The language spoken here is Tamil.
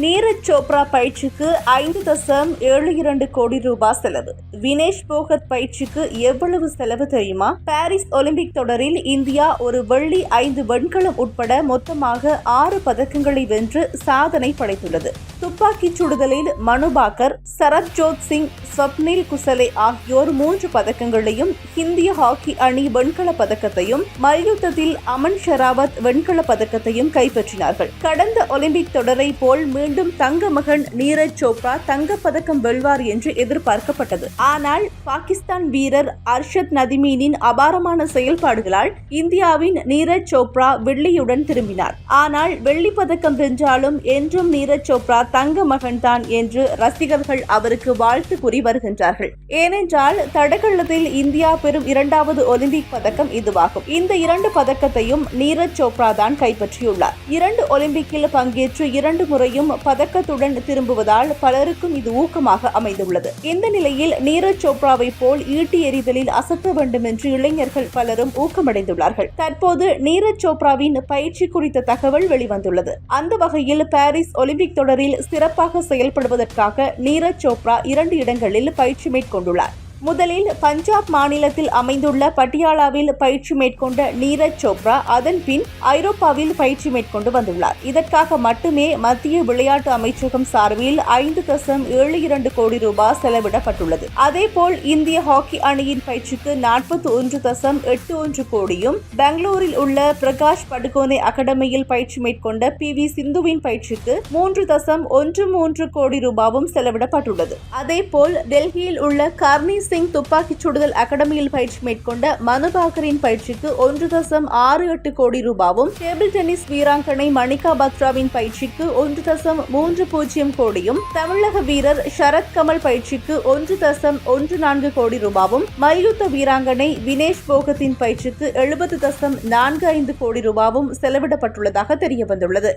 நீரஜ் சோப்ரா பயிற்சிக்கு ஐந்து தசம் ஏழு இரண்டு கோடி ரூபாய் செலவு. வினேஷ் போகத் பயிற்சிக்கு எவ்வளவு செலவு தெரியுமா? பாரிஸ் ஒலிம்பிக் தொடரில் இந்தியா ஒரு வெள்ளி ஐந்து வெண்கலம் உட்பட மொத்தமாக ஆறு பதக்கங்களை வென்று சாதனை படைத்துள்ளது. துப்பாக்கிச் சுடுதலில் மனுபாக்கர் சரத்ஜோத் சிங் ஸ்வப்னில் குசலே ஆகியோர் மூன்று பதக்கங்களையும் இந்திய ஹாக்கி அணி வெண்கலப் பதக்கத்தையும் மல்யுத்தத்தில் அமன் ஷெராவத் வெண்கலப் பதக்கத்தையும் கைப்பற்றினார்கள். கடந்த ஒலிம்பிக் தொடரை போல் மீண்டும் தங்க மகன் நீரஜ் சோப்ரா தங்கப் பதக்கம் வெல்வார் என்று எதிர்பார்க்கப்பட்டது. ஆனால் பாகிஸ்தான் வீரர் அர்ஷத் நதிமீனின் அபாரமான செயல்பாடுகளால் இந்தியாவின் நீரஜ் சோப்ரா வெள்ளியுடன் திரும்பினார். ஆனால் வெள்ளி பதக்கம் வென்றாலும் என்றும் நீரஜ் சோப்ரா தங்க மகன்தான் என்று ரசிகர்கள் அவருக்கு வாழ்த்து கூறி வருகின்றார்கள். ஏனென்றால் தடகளத்தில் இந்தியா பெறும் இரண்டாவது ஒலிம்பிக் பதக்கம் இதுவாகும். இந்த இரண்டு பதக்கத்தையும் நீரஜ் சோப்ரா தான் கைப்பற்றியுள்ளார். இரண்டு ஒலிம்பிக்கில் பங்கேற்று இரண்டு முறையும் பதக்கத்துடன் திரும்புவதால் பலருக்கும் இது ஊக்கமாக அமைந்துள்ளது. இந்த நிலையில் நீரஜ் சோப்ராவை போல் ஈட்டி எறிதலில் அசத்த வேண்டும் என்று இளைஞர்கள் பலரும் ஊக்கமடைந்துள்ளார்கள். தற்போது நீரஜ் சோப்ராவின் பயிற்சி குறித்த தகவல் வெளிவந்துள்ளது. அந்த வகையில் பாரிஸ் ஒலிம்பிக் தொடரில் சிறப்பாக செயல்படுவதற்காக நீரஜ் சோப்ரா இரண்டு இடங்களில் பயிற்சி மேற்கொண்டுள்ளார். முதலில் பஞ்சாப் மாநிலத்தில் அமைந்துள்ள பட்டியாலாவில் பயிற்சி மேற்கொண்ட நீரஜ் சோப்ரா அதன் பின் ஐரோப்பாவில் பயிற்சி மேற்கொண்டு வந்துள்ளார். இதற்காக மட்டுமே மத்திய விளையாட்டு அமைச்சகம் சார்பில் ஐந்து தசம் ஏழு இரண்டு கோடி ரூபாய் செலவிடப்பட்டுள்ளது. அதேபோல் இந்திய ஹாக்கி அணியின் பயிற்சிக்கு நாற்பத்தி ஒன்று தசம் எட்டு ஒன்று கோடியும் பெங்களூரில் உள்ள பிரகாஷ் படுகோனே அகாடமியில் பயிற்சி மேற்கொண்ட பி வி சிந்துவின் பயிற்சிக்கு மூன்று தசம் ஒன்று மூன்று கோடி ரூபாவும் செலவிடப்பட்டுள்ளது. அதேபோல் டெல்லியில் உள்ள கர்னி சிங் துப்பாக்கிச் சுடுதல் அகாடமியில் பயிற்சி மேற்கொண்ட மனுபாகரின் பயிற்சிக்கு ஒன்று தசம் ஆறு எட்டு கோடி ரூபாவும் டேபிள் டென்னிஸ் வீராங்கனை மணிகா பத்ராவின் பயிற்சிக்கு ஒன்று தசம் மூன்று பூஜ்ஜியம் கோடியும் தமிழக வீரர் சரத் கமல் பயிற்சிக்கு ஒன்று தசம் ஒன்று நான்கு கோடி ரூபாவும் மல்யுத்த வீராங்கனை வினேஷ் போகத்தின் பயிற்சிக்கு எழுபது தசம் நான்கு ஐந்து கோடி ரூபாவும் செலவிடப்பட்டுள்ளதாக தெரியவந்துள்ளது.